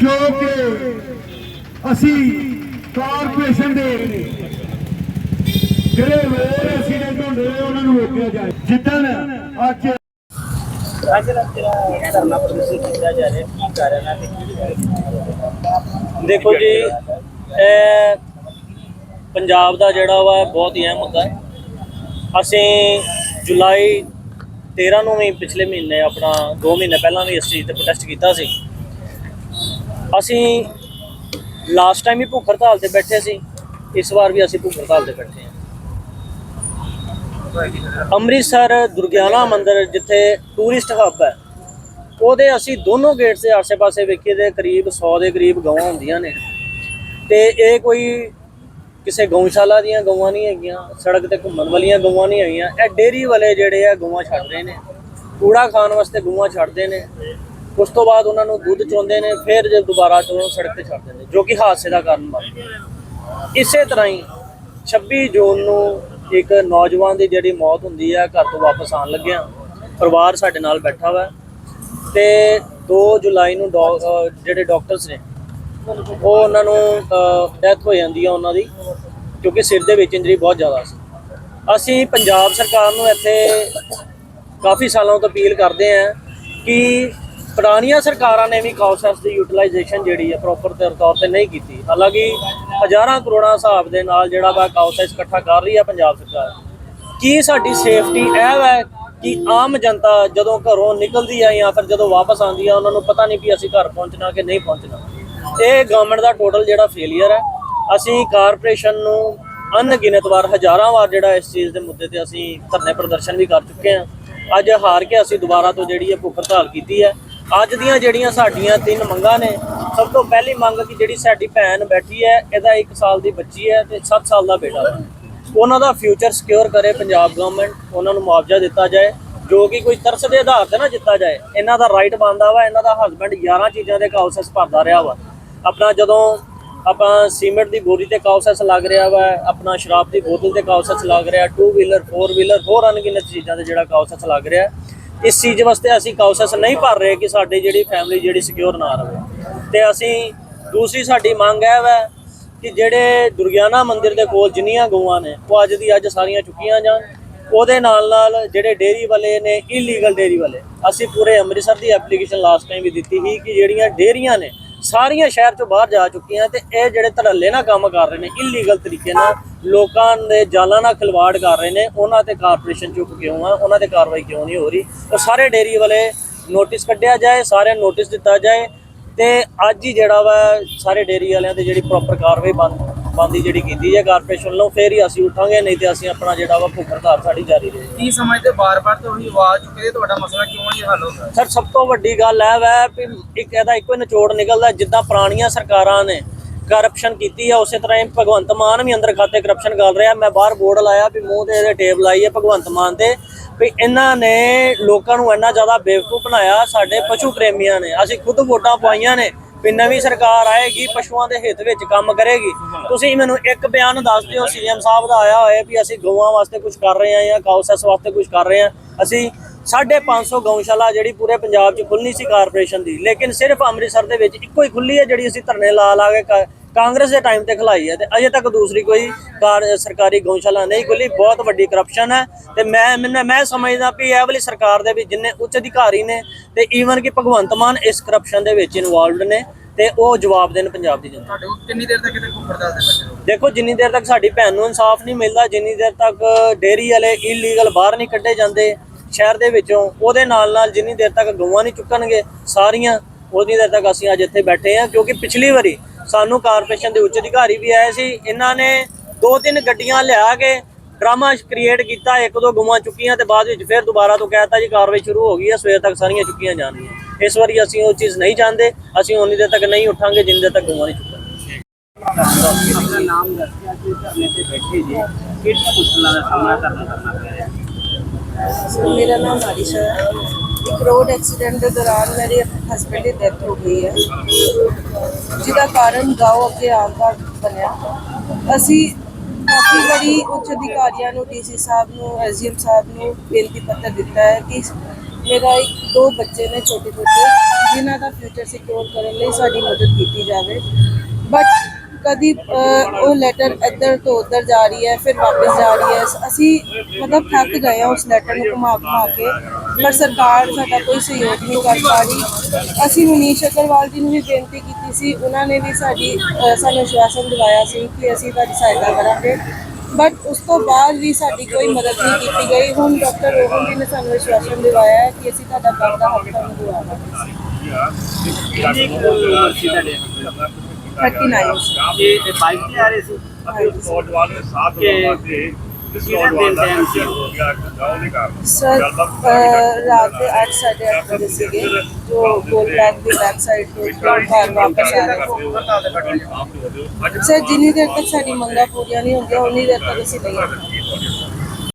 ਜੋ ਕਿ ਅਸੀਂ ਕਾਰਪੋਰੇਸ਼ਨ ਦੇ ਜਿਹੜੇ ਹੋਰ ਐਕਸੀਡੈਂਟ ਹੁੰਦੇ ਨੇ ਉਹਨਾਂ ਨੂੰ ਰੋਕਿਆ ਜਾਏ। ਜਿੱਦਣ ਅੱਜ ਅੱਜ ਦਾ ਜਿਹੜਾ ਧਰਨਾ ਪ੍ਰਦਰਸ਼ਨ ਕੀਤਾ ਜਾ ਰਿਹਾ, ਕੀ ਕਾਰਨ ਹੈ ਦੇਖੋ ਜੀ, ਇਹ ਪੰਜਾਬ ਦਾ ਜਿਹੜਾ ਵਾ ਬਹੁਤ ਹੀ ਅਹਿਮ ਮੁੱਦਾ ਹੈ। ਅਸੀਂ ਜੁਲਾਈ 13 ਨੂੰ ਵੀ ਪਿਛਲੇ ਮਹੀਨੇ, ਆਪਣਾ 2 ਮਹੀਨੇ ਪਹਿਲਾਂ ਵੀ ਇਸ ਚੀਜ਼ ਤੇ ਪ੍ਰੋਟੈਸਟ ਕੀਤਾ ਸੀ। ਅਸੀਂ ਲਾਸਟ ਟਾਈਮ ਵੀ ਭੁੱਖ ਹੜਤਾਲ ਤੇ ਬੈਠੇ ਸੀ, ਇਸ ਵਾਰ ਵੀ ਅਸੀਂ ਭੁੱਖ ਹੜਤਾਲ ਤੇ ਬੈਠੇ ਹਾਂ। ਅੰਮ੍ਰਿਤਸਰ ਦੁਰਗਿਆਨਾ ਮੰਦਿਰ ਜਿੱਥੇ ਟੂਰਿਸਟ ਹੱਬ ਹੈ, ਉਹਦੇ ਅਸੀਂ ਦੋਨੋਂ ਗੇਟ ਦੇ ਆਸੇ-ਪਾਸੇ ਵੇਖੇ ਦੇ ਕਰੀਬ 100 ਦੇ ਕਰੀਬ ਗਊਆਂ ਹੁੰਦੀਆਂ ਨੇ। ਤੇ ਇਹ ਕੋਈ ਕਿਸੇ ਗਊਸ਼ਾਲਾ ਦੀਆਂ ਗਊਆਂ ਨਹੀਂ ਹੈਗੀਆਂ, ਸੜਕ ਤੇ ਘੁੰਮਣ ਵਾਲੀਆਂ ਗਊਆਂ ਨਹੀਂ ਹੈਗੀਆਂ, ਇਹ ਡੇਰੀ ਵਾਲੇ ਜਿਹੜੇ ਆ, ਗਊਆਂ ਛੱਡ ਰਹੇ ਨੇ। ਕੂੜਾ ਖਾਣ ਵਾਸਤੇ ਗਊਆਂ ਛੱਡਦੇ ਨੇ। ਉਸ ਤੋਂ ਬਾਅਦ ਉਹਨਾਂ ਨੂੰ ਦੁੱਧ ਚੋਂਦੇ ਨੇ, ਫਿਰ ਜੇ ਦੁਬਾਰਾ ਤੋਂ ਸੜਕ ਤੇ ਛੱਡ ਦਿੰਦੇ, ਜੋ ਕਿ ਹਾਦਸੇ ਦਾ ਕਾਰਨ ਬਣਦਾ ਇਸੇ ਤਰ੍ਹਾਂ ਹੀ 26 ਜੂਨ ਨੂੰ ਇੱਕ ਨੌਜਵਾਨ ਦੀ ਜਿਹੜੀ ਮੌਤ ਹੁੰਦੀ ਹੈ ਘਰ ਤੋਂ ਵਾਪਸ ਆਉਣ ਲੱਗਿਆ, ਪਰਿਵਾਰ ਸਾਡੇ ਨਾਲ ਬੈਠਾ ਵਾ। ਤੇ 2 ਜੁਲਾਈ ਨੂੰ ਡੌ- ਜਿਹੜੇ ਡਾਕਟਰਸ ਨੇ, ਉਹ ਉਹਨਾਂ ਨੂੰ ਡੈਥ ਹੋ ਜਾਂਦੀ ਆ ਉਹਨਾਂ ਦੀ, ਕਿਉਂਕਿ ਸਿਰ ਦੇ ਵਿੱਚ ਇੰਜਰੀ ਬਹੁਤ ਜ਼ਿਆਦਾ ਸੀ। ਅਸੀਂ ਪੰਜਾਬ ਸਰਕਾਰ ਨੂੰ ਇੱਥੇ ਕਾਫੀ ਸਾਲਾਂ ਤੋਂ ਅਪੀਲ ਕਰਦੇ ਆਂ ਕਿ ਪੁਰਾਣੀਆਂ ਸਰਕਾਰਾਂ ਨੇ ਵੀ ਕਾਉਸਸ ਦੀ ਯੂਟਿਲਾਈਜੇਸ਼ਨ ਜਿਹੜੀ ਹੈ ਪ੍ਰੋਪਰ ਤੌਰ ਤੇ ਨਹੀਂ ਕੀਤੀ। ਹਾਲਾਂਕਿ ਹਜ਼ਾਰਾਂ ਕਰੋੜਾਂ ਹਿਸਾਬ ਦੇ ਨਾਲ ਜਿਹੜਾ ਵਾ ਕਾਉਸਸ ਇਕੱਠਾ ਕਰ ਰਹੀ ਹੈ ਪੰਜਾਬ ਸਰਕਾਰ। ਕੀ ਸਾਡੀ ਸੇਫਟੀ ਇਹ ਹੈ ਕਿ ਆਮ ਜਨਤਾ ਜਦੋਂ ਘਰੋਂ ਨਿਕਲਦੀ ਹੈ ਜਾਂ ਫਿਰ ਜਦੋਂ ਵਾਪਸ ਆਉਂਦੀ ਹੈ ਉਹਨਾਂ ਨੂੰ ਪਤਾ ਨਹੀਂ ਵੀ ਅਸੀਂ ਘਰ ਪਹੁੰਚਣਾ ਕਿ ਨਹੀਂ ਪਹੁੰਚਣਾ। ਇਹ ਗਵਰਨਮੈਂਟ ਦਾ ਟੋਟਲ ਜਿਹੜਾ ਫੇਲਿਅਰ ਹੈ, ਅਸੀਂ ਕਾਰਪੋਰੇਸ਼ਨ ਨੂੰ ਅਣਗਿਣਤ ਵਾਰ, ਹਜ਼ਾਰਾਂ ਵਾਰ ਜਿਹੜਾ ਇਸ ਚੀਜ਼ ਦੇ ਮੁੱਦੇ ਤੇ ਅਸੀਂ ਧਰਨੇ ਪ੍ਰਦਰਸ਼ਨ ਵੀ ਕਰ ਚੁੱਕੇ ਹਾਂ। ਅੱਜ ਹਾਰ ਕੇ ਅਸੀਂ ਦੁਬਾਰਾ ਤੋਂ ਜਿਹੜੀ ਹੈ ਭੁੱਖ ਹੜਤਾਲ ਕੀਤੀ ਹੈ। ਅੱਜ ਦੀਆਂ ਜਿਹੜੀਆਂ ਸਾਡੀਆਂ ਤਿੰਨ ਮੰਗਾਂ ਨੇ, ਸਭ ਤੋਂ ਪਹਿਲੀ ਮੰਗ ਕਿ ਜਿਹੜੀ ਸਾਡੀ ਭੈਣ ਬੈਠੀ ਹੈ, ਇਹਦਾ 1 ਸਾਲ ਦੀ ਬੱਚੀ ਹੈ ਤੇ 7 ਸਾਲ ਦਾ ਬੇਟਾ ਉਹਨਾਂ ਦਾ ਫਿਊਚਰ ਸਿਕਿਉਰ ਕਰੇ ਪੰਜਾਬ ਗਵਰਨਮੈਂਟ ਉਹਨਾਂ ਨੂੰ ਮੁਆਵਜ਼ਾ ਦਿੱਤਾ ਜਾਏ, ਜੋ ਕਿ ਕੋਈ ਤਰਸ ਦੇ ਆਧਾਰ ਤੇ ਨਾ ਦਿੱਤਾ ਜਾਏ। ਇਹਨਾਂ ਦਾ ਰਾਈਟ ਬਣਦਾ ਵਾ, ਇਹਨਾਂ ਦਾ ਹਸਬੰਡ 11 ਚੀਜ਼ਾਂ ਦੇ ਕਾਉਸਸ ਭਰਦਾ ਰਿਹਾ ਵਾ। ਆਪਣਾ ਜਦੋਂ ਆਪਾਂ ਸੀਮੈਂਟ ਦੀ ਬੋਰੀ ਤੇ ਕਾਉਸਸ ਲੱਗ ਰਿਹਾ ਵਾ, ਆਪਣਾ ਸ਼ਰਾਬ ਦੀ ਬੋਤਲ ਤੇ ਕਾਉਸਸ ਲੱਗ ਰਿਹਾ ਟੂ ਵੀਲਰ ਫੋਰ ਵੀਲਰ ਹੋਰ ਅਣਗਿਣਤ ਚੀਜ਼ਾਂ ਤੇ ਜਿਹੜਾ ਕਾਉਸਸ ਲੱਗ ਰਿਹਾ ਇਸ ਚੀਜ਼ ਵਾਸਤੇ ਅਸੀਂ ਕਾਉਸਸ ਨਹੀਂ ਭਰ ਰਹੇ ਕਿ ਸਾਡੀ ਜਿਹੜੀ ਫੈਮਿਲੀ ਜਿਹੜੀ ਸਿਕਿਉਰ ਨਾ ਰਹੇ। ਤੇ ਅਸੀਂ ਦੂਸਰੀ ਸਾਡੀ ਮੰਗ ਹੈ ਵੈ ਕਿ ਜਿਹੜੇ ਦੁਰਗਿਆਨਾ ਮੰਦਿਰ ਦੇ ਕੋਲ ਜਿੰਨੀਆਂ ਗਊਆਂ ਨੇ, ਉਹ ਅੱਜ ਦੀ ਅੱਜ ਸਾਰੀਆਂ ਚੁੱਕੀਆਂ ਜਾਣ। ਉਹਦੇ ਨਾਲ ਨਾਲ ਜਿਹੜੇ ਡੇਰੀ ਵਾਲੇ ਨੇ ਇਲੀਗਲ ਡੇਰੀ ਵਾਲੇ, ਅਸੀਂ ਪੂਰੇ ਅੰਮ੍ਰਿਤਸਰ ਦੀ ਐਪਲੀਕੇਸ਼ਨ ਲਾਸਟ ਟਾਈਮ ਵੀ ਦਿੱਤੀ ਸੀ ਕਿ ਜਿਹੜੀਆਂ ਡੇਰੀਆਂ ਨੇ ਸਾਰੀਆਂ ਸ਼ਹਿਰ ਚੋਂ ਬਾਹਰ ਜਾ ਚੁੱਕੀਆਂ ਤੇ ਇਹ ਜਿਹੜੇ ਧੜੱਲੇ ਨਾਲ ਕੰਮ ਕਰ ਰਹੇ ਨੇ ਇਲੀਗਲ ਤਰੀਕੇ ਨਾਲ ਲੋਕਾਂ ਦੇ ਜਾਲਾਂ ਨਾਲ ਖਿਲਵਾੜ ਕਰ ਰਹੇ ਨੇ, ਉਹਨਾਂ ਤੇ ਕਾਰਪੋਰੇਸ਼ਨ ਚੁੱਪ ਕਿਉਂ ਆ ਉਹਨਾਂ ਤੇ ਕਾਰਵਾਈ ਕਿਉਂ ਨਹੀਂ ਹੋ ਰਹੀ? ਉਹ ਸਾਰੇ ਡੇਰੀ ਵਾਲੇ ਨੋਟਿਸ ਕੱਢਿਆ ਜਾਏ, ਸਾਰਿਆਂ ਨੂੰ ਨੋਟਿਸ ਦਿੱਤਾ ਜਾਏ ਤੇ ਅੱਜ ਹੀ ਜਿਹੜਾ ਵਾ ਸਾਰੇ ਡੇਰੀ ਵਾਲਿਆਂ ਤੇ ਜਿਹੜੀ ਪ੍ਰੋਪਰ ਕਾਰਵਾਈ ਬੰਦ ਬੰਦੀ ਜਿਹੜੀ ਕੀਤੀ ਹੈ ਕਾਰਪੋਰੇਸ਼ਨ ਵੱਲੋਂ ਫੇਰ ਹੀ ਅਸੀਂ ਉਠਾਂਗੇ ਨਹੀਂ ਤੇ ਅਸੀਂ ਆਪਣਾ ਜਿਹੜਾ ਵਾ ਭੁੱਖ ਹੜਤਾਲ ਸਾਡੀ ਜਾਰੀ ਰਹੇਗੀ। ਕੀ ਸਮਝਦੇ ਬਾਰ-ਬਾਰ ਤੋਂ ਉਹੀ ਆਵਾਜ਼ ਚੁੱਕੇ ਤੁਹਾਡਾ ਮਸਲਾ ਕਿਉਂ ਨਹੀਂ ਹੱਲ ਹੁੰਦਾ? ਸਰ ਸਭ ਤੋਂ ਵੱਡੀ ਗੱਲ ਹੈ ਵੈ ਵੀ ਇੱਕ ਇਹਦਾ ਇੱਕੋ ਹੀ ਨਿਚੋੜ ਨਿਕਲਦਾ ਜਿੱਦਾਂ ਪੁਰਾਣੀਆਂ ਸਰਕਾਰਾਂ ਨੇ ਕਰਪਸ਼ਨ ਕੀਤੀ ਹੈ ਉਸੇ ਤਰ੍ਹਾਂ ਹੀ ਭਗਵੰਤ ਮਾਨ ਵੀ ਅੰਦਰ ਖਾਤੇ ਕਰਪਸ਼ਨ ਕਰ ਰਿਹਾ। ਮੈਂ ਬਾਹਰ ਬੋਰਡ ਲਾਇਆ ਵੀ ਮੂੰਹ ਤੇ ਇਹਦੇ ਟੇਪ ਲਾਈ ਹੈ ਭਗਵੰਤ ਮਾਨ ਤੇ ਵੀ ਇਹਨਾਂ ਨੇ ਲੋਕਾਂ ਨੂੰ ਇੰਨਾ ਜ਼ਿਆਦਾ ਬੇਵਕੂਫ ਬਣਾਇਆ ਸਾਡੇ ਪਸ਼ੂ ਪ੍ਰੇਮੀਆਂ ਨੇ ਅਸੀਂ ਖੁਦ ਵੋਟਾਂ ਪਾਈਆਂ ਨੇ। ਵੀ ਨਵੀਂ ਸਰਕਾਰ ਆਏਗੀ, ਪਸ਼ੂਆਂ ਦੇ ਹਿੱਤ ਵਿੱਚ ਕੰਮ ਕਰੇਗੀ। ਤੁਸੀਂ ਮੈਨੂੰ ਇੱਕ ਬਿਆਨ ਦੱਸ ਦਿਓ, ਸੀਐਮ ਸਾਹਿਬ ਦਾ ਆਇਆ ਹੋਇਆ ਵੀ ਅਸੀਂ ਗਊਆਂ ਵਾਸਤੇ ਕੁਝ ਕਰ ਰਹੇ ਹਾਂ ਜਾਂ ਕਾਉਸਸ ਵਾਸਤੇ ਕੁਝ ਕਰ ਰਹੇ ਹਾਂ। ਅਸੀਂ 550 ਗਊਸ਼ਾਲਾ ਜਿਹੜੀ ਪੂਰੇ ਪੰਜਾਬ 'ਚ ਖੁੱਲਣੀ ਸੀ ਕਾਰਪੋਰੇਸ਼ਨ ਦੀ, ਲੇਕਿਨ ਸਿਰਫ ਅੰਮ੍ਰਿਤਸਰ ਦੇ ਵਿੱਚ ਇੱਕੋ ਹੀ ਖੁੱਲੀ ਹੈ ਜਿਹੜੀ ਅਸੀਂ ਧਰਨੇ ਲਾ ਲਾ ਕੇ ਕਾਂਗਰਸ ਦੇ ਟਾਈਮ ਤੇ ਖਲਾਈ ਹੈ ਤੇ ਅਜੇ ਤੱਕ ਦੂਸਰੀ ਕੋਈ ਕਾਰ ਸਰਕਾਰੀ ਗਊਸ਼ਾਲਾ ਨਹੀਂ ਖੁੱਲੀ ਬਹੁਤ ਵੱਡੀ ਕਰਪਸ਼ਨ ਹੈ ਤੇ ਮੈਂ ਮੈਂ ਸਮਝਦਾ ਵੀ ਇਹ ਵਾਲੀ ਸਰਕਾਰ ਦੇ ਵਿੱਚ ਜਿੰਨੇ ਉੱਚ ਅਧਿਕਾਰੀ ਨੇ ਤੇ ਈਵਨ ਕਿ ਭਗਵੰਤ ਮਾਨ ਇਸ ਕਰਪਸ਼ਨ ਦੇ ਵਿੱਚ ਇਨਵੋਲਵਡ ਨੇ ਤੇ ਉਹ ਜਵਾਬ ਦੇਣ ਪੰਜਾਬ ਦੀ ਜਨਤਾ। ਤੁਹਾਡੇ ਕਿੰਨੀ ਦੇਰ ਤੱਕ ਕਿਤੇ ਘੁੰਮਣ ਦਾ ਰਹੋ ਦੇਖੋ ਜਿੰਨੀ ਦੇਰ ਤੱਕ ਸਾਡੀ ਭੈਣ ਨੂੰ ਇਨਸਾਫ ਨਹੀਂ ਮਿਲਦਾ ਜਿੰਨੀ ਦੇਰ ਤੱਕ ਡੇਰੀ ਵਾਲੇ ਇਲੀਗਲ ਬਾਹਰ ਨਹੀਂ ਕੱਢੇ ਜਾਂਦੇ ਸ਼ਹਿਰ ਦੇ ਵਿੱਚੋਂ ਉਹਦੇ ਨਾਲ ਨਾਲ ਜਿੰਨੀ ਦੇਰ ਤੱਕ ਗਊਆਂ ਨਹੀਂ ਚੁੱਕਣਗੇ ਸਾਰੀਆਂ ਉਨੀ ਦੇਰ ਤੱਕ ਅਸੀਂ ਅੱਜ ਇੱਥੇ ਬੈਠੇ ਹਾਂ ਕਿਉਂਕਿ ਪਿਛਲੀ ਵਾਰੀ ਸਾਨੂੰ ਕਾਰਪੋਰੇਸ਼ਨ ਦੇ ਉੱਚ ਅਧਿਕਾਰੀ ਵੀ ਆਏ ਸੀ। ਇਹਨਾਂ ਨੇ ਦੋ ਤਿੰਨ ਗੱਡੀਆਂ ਲਿਆ ਕੇ ਡਰਾਮਾ ਕ੍ਰੀਏਟ ਕੀਤਾ। ਇੱਕ ਦੋ ਗਊਆਂ ਚੁੱਕੀਆਂ ਤੇ ਬਾਅਦ ਵਿੱਚ ਫਿਰ ਦੁਬਾਰਾ ਤੋਂ ਕਹਿਤਾ ਜੀ ਕਾਰਵਾਈ ਸ਼ੁਰੂ ਹੋ ਗਈ ਹੈ ਸਵੇਰ ਤੱਕ ਸਾਰੀਆਂ ਚੁੱਕੀਆਂ ਜਾਣਗੀਆਂ। ਇਸ ਵਾਰੀ ਅਸੀਂ ਉਹ ਚੀਜ਼ ਨਹੀਂ ਚਾਹੁੰਦੇ। ਅਸੀਂ ਉਨੀ ਦੇਰ ਤੱਕ ਨਹੀਂ ਉੱਠਾਂਗੇ ਜਿੰਨੀ ਦੇਰ ਤੱਕ ਗਊਆਂ ਨਹੀਂ ਚੁੱਕਾਂਗੇ। ਆਪਣਾ ਨਾਮ ਦੱਸਿਆ ਕਿ ਧਰਨੇ ਤੇ ਬੈਠੇ ਜੀ। ਕਿਹੜੀਆਂ ਮੁਸ਼ਕਲਾਂ ਦਾ ਸਾਹਮਣਾ ਕਰਨਾ ਕਰਨਾ ਪੈ ਰਿਹਾ ਮੇਰਾ ਨਾਮ ਆਰਿਸ਼ਾ ਹੈ। ਇੱਕ ਰੋਡ ਐਕਸੀਡੈਂਟ ਦੇ ਦੌਰਾਨ ਮੇਰੇ ਹਸਬੰਡ ਦੀ ਡੈਥ ਹੋ ਗਈ ਹੈ। ਜਿਹਦਾ ਕਾਰਨ ਗਾਉ ਅੱਗੇ ਆਉਣ ਦਾ ਬਣਿਆ। ਅਸੀਂ ਕਾਫੀ ਵਾਰੀ ਉੱਚ ਅਧਿਕਾਰੀਆਂ ਨੂੰ ਡੀਸੀ ਸਾਹਿਬ ਨੂੰ ਐਸਡੀਐਮ ਸਾਹਿਬ ਨੂੰ ਬੇਨਤੀ ਪੱਤਰ ਦਿੱਤਾ ਹੈ ਕਿ ਮੇਰਾ ਇੱਕ, ਦੋ ਬੱਚੇ ਨੇ ਛੋਟੇ ਛੋਟੇ, ਜਿਨ੍ਹਾਂ ਦਾ ਫਿਊਚਰ ਸਿਕਿਉਰ ਕਰਨ ਲਈ ਸਾਡੀ ਮਦਦ ਕੀਤੀ ਜਾਵੇ। ਬਟ ਕਦੀ ਉਹ ਲੈਟਰ ਇੱਧਰ ਤੋਂ ਉੱਧਰ ਜਾ ਰਹੀ ਹੈ, ਫਿਰ ਵਾਪਸ ਜਾ ਰਹੀ ਹੈ। ਅਸੀਂ ਮਤਲਬ ਥੱਕ ਗਏ ਹਾਂ ਉਸ ਲੈਟਰ ਨੂੰ ਘੁਮਾ ਘੁਮਾ ਕੇ। ਪਰ ਸਰਕਾਰ ਸਾਡਾ ਕੋਈ ਸਹਿਯੋਗ ਨਹੀਂ ਕਰ ਪਾ ਰਹੀ। ਅਸੀਂ ਮਨੀਸ਼ ਅਗਰਵਾਲ ਜੀ ਨੂੰ ਵੀ ਬੇਨਤੀ ਕੀਤੀ ਸੀ ਉਹਨਾਂ ਨੇ ਵੀ ਸਾਡੀ ਅਹ, ਸਾਨੂੰ ਆਸ਼ਵਾਸਨ ਦਿਵਾਇਆ ਸੀ ਕਿ ਅਸੀਂ ਤੁਹਾਡੀ ਸਹਾਇਤਾ ਕਰਾਂਗੇ। ਬਟ ਉਸ ਤੋਂ ਬਾਅਦ ਵੀ ਸਾਡੀ ਕੋਈ ਮਦਦ ਨਹੀਂ ਕੀਤੀ ਗਈ। ਹੁਣ ਡਾਕਟਰ ਰੋਹਨ ਜੀ ਨੇ ਸਾਨੂੰ ਆਸ਼ਵਾਸਨ ਦਿਵਾਇਆ ਹੈ ਕਿ ਅਸੀਂ ਤੁਹਾਡਾ ਬਣਦਾ ਹੱਕ ਤੁਹਾਨੂੰ ਦਿਵਾਵਾਂਗੇ ਕਿੰਨੀ ਕੁ ਉਮਰ ਸੀ ਤੁਹਾਡੇ 39 ਇਹ ਬਾਈਕ ਤੇ ਆ ਰਹੇ ਸੀ। ਨੌਜਵਾਨ ਨੇ ਸਾਥ ਕਿ ਵਾਸਤੇ ਇਸ ਕਿਹੜਾ ਨੌਜਵਾਨ ਦਾ ਦੇ ਸਰ ਰਾਤ ਦੇ 8:30 ਵਜੇ ਸੀਗੇ। ਜੋ ਗੋਲ ਬੈਗ ਦੀ ਬੈਕ ਸਾਈਡ ਤੋਂ ਘਰ ਵਾਪਸ ਆ ਰਹੇ ਸਰ ਜਿੰਨੀ ਦੇਰ ਤੱਕ ਸਾਡੀ ਮੰਗਾਂ ਪੂਰੀਆਂ ਨਹੀਂ ਹੁੰਦੀਆਂ ਉਨੀ ਦੇਰ ਤੱਕ ਅਸੀਂ ਨਹੀਂ ਆਉਂਦੇ